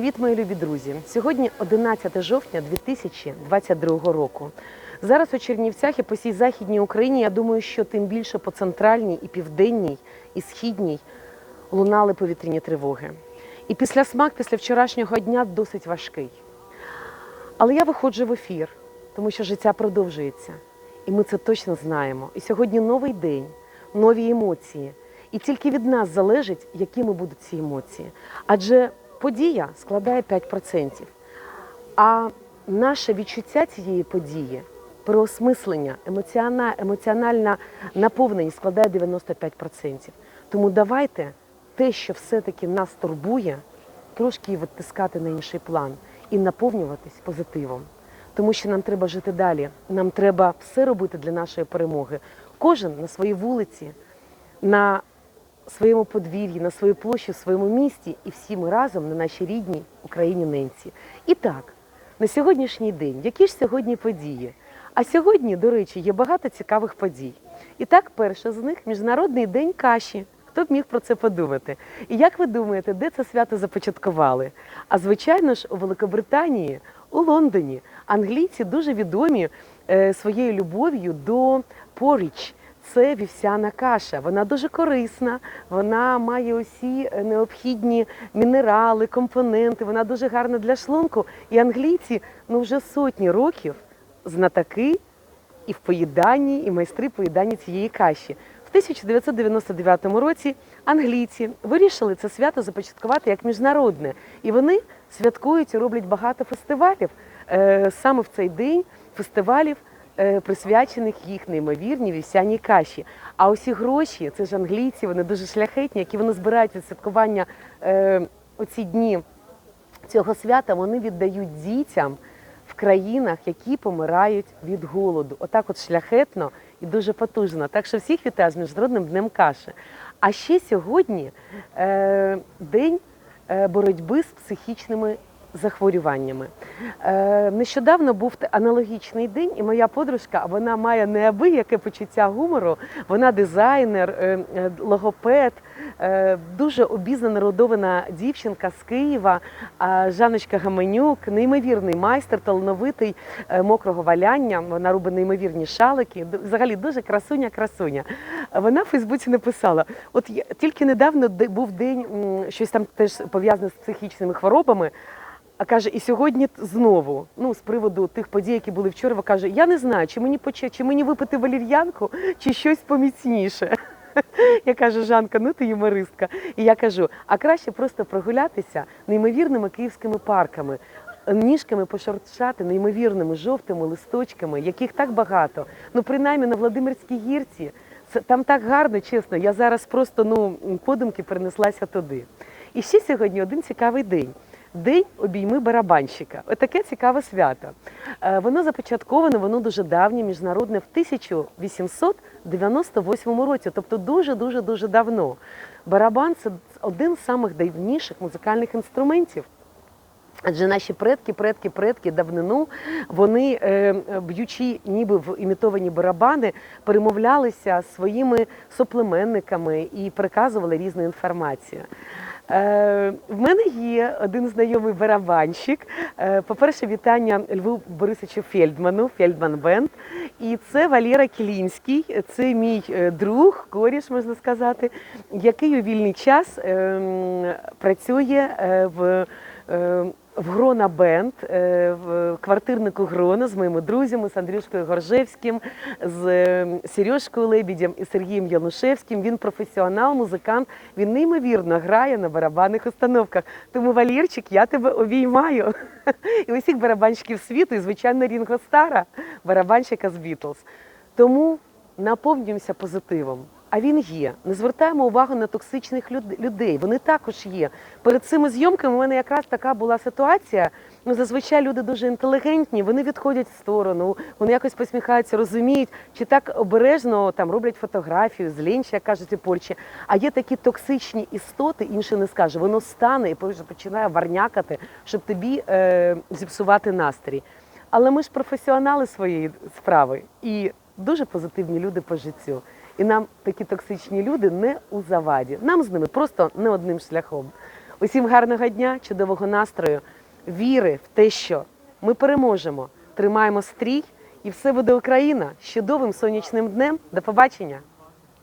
Привіт, мої любі друзі! Сьогодні 11 жовтня 2022 року. Зараз у Чернівцях і по всій західній Україні, я думаю, що тим більше по центральній і південній і східній лунали повітряні тривоги. І після смак після вчорашнього дня досить важкий. Але я виходжу в ефір, тому що життя продовжується. І ми це точно знаємо. І сьогодні новий день, нові емоції. І тільки від нас залежить, якими будуть ці емоції. Адже подія складає 5%. А наше відчуття цієї події, переосмислення, емоціона- емоціональна наповненість складає 95%. Тому давайте те, що все-таки нас турбує, трошки відтискати на інший план і наповнюватись позитивом. Тому що нам треба жити далі. Нам треба все робити для нашої перемоги. Кожен на своїй вулиці, на своєму подвір'ї, на своїй площі, в своєму місті і всі ми разом на нашій рідній Україні ненці. І так, на сьогоднішній день, які ж сьогодні події? А сьогодні, до речі, є багато цікавих подій. І так, перша з них Міжнародний день каші. Хто б міг про це подумати? І як ви думаєте, де це свято започаткували? А звичайно ж, у Великобританії, у Лондоні. Англійці дуже відомі е, своєю любов'ю до поріч. Це вівсяна каша. Вона дуже корисна, вона має усі е, необхідні мінерали, компоненти. Вона дуже гарна для шлунку. І англійці ну вже сотні років знатаки і в поїданні, і майстри поїдання цієї каші. В 1999 році англійці вирішили це свято започаткувати як міжнародне, і вони святкують і роблять багато фестивалів е, саме в цей день фестивалів, присвячених їх неймовірній вівсяній каші. А усі гроші, це ж англійці, вони дуже шляхетні, які вони збирають від святкування е, оці дні цього свята, вони віддають дітям в країнах, які помирають від голоду. Отак, от шляхетно і дуже потужно. Так що всіх вітаю з міжнародним днем каші. А ще сьогодні е, день е, боротьби з психічними захворюваннями. Е, нещодавно був аналогічний день, і моя подружка вона має неабияке почуття гумору. Вона дизайнер, е, е, логопед, дуже обізнана родована дівчинка з Києва, Жаночка Гаменюк, неймовірний майстер, талановитий мокрого валяння. Вона робить неймовірні шалики. Взагалі дуже красуня, красуня. Вона в Фейсбуці написала: от тільки недавно був день, щось там теж пов'язане з психічними хворобами. А каже, і сьогодні знову, ну з приводу тих подій, які були вчора, вона каже: я не знаю, чи мені поче, чи мені випити валір'янку, чи щось поміцніше. Я кажу, Жанка, ну ти юмористка. І я кажу, а краще просто прогулятися неймовірними київськими парками, ніжками пошуршати неймовірними жовтими листочками, яких так багато. Ну, принаймні на Владимирській гірці. Це там так гарно, чесно. Я зараз просто ну подумки перенеслася туди. І ще сьогодні один цікавий день. День обійми барабанщика. Отаке цікаве свято. Е, Воно започатковане, воно дуже давнє, міжнародне в 1898 році, тобто дуже дуже давно. Барабан це один з самих давніших музикальних інструментів. Адже наші предки, предки, предки давнину, вони, е, б'ючи ніби в імітовані барабани, перемовлялися своїми соплеменниками і переказували різну інформацію. Е, в мене є один знайомий барабанщик. Е, по-перше, вітання Льву Борисовичу Фельдману, Фельдман Бенд. І це Валера Кілінський, це мій е, друг, коріш, можна сказати, який у вільний час е, працює в. В Грона Бенд, е, в квартирнику Грона з моїми друзями, з Андрюшкою Горжевським, з е, Сережкою Лебідем і Сергієм Янушевським. Він професіонал, музикант. Він неймовірно грає на барабанних установках. Тому, Валірчик, я тебе обіймаю. І усіх барабанщиків світу, і звичайно, Рінго Стара, барабанщика з Бітлз. Тому наповнюємося позитивом. А він є. Не звертаємо увагу на токсичних людей. Вони також є. Перед цими зйомками у мене якраз така була ситуація. Ну, зазвичай люди дуже інтелігентні, вони відходять в сторону, вони якось посміхаються, розуміють, чи так обережно там роблять фотографію, злінч, як кажуть у Польщі. А є такі токсичні істоти, інше не скаже. Воно стане і починає варнякати, щоб тобі е, зіпсувати настрій. Але ми ж професіонали своєї справи і дуже позитивні люди по життю. І нам такі токсичні люди не у заваді. Нам з ними просто не одним шляхом. Усім гарного дня, чудового настрою, віри в те, що ми переможемо. Тримаємо стрій і все буде Україна з чудовим сонячним днем. До побачення!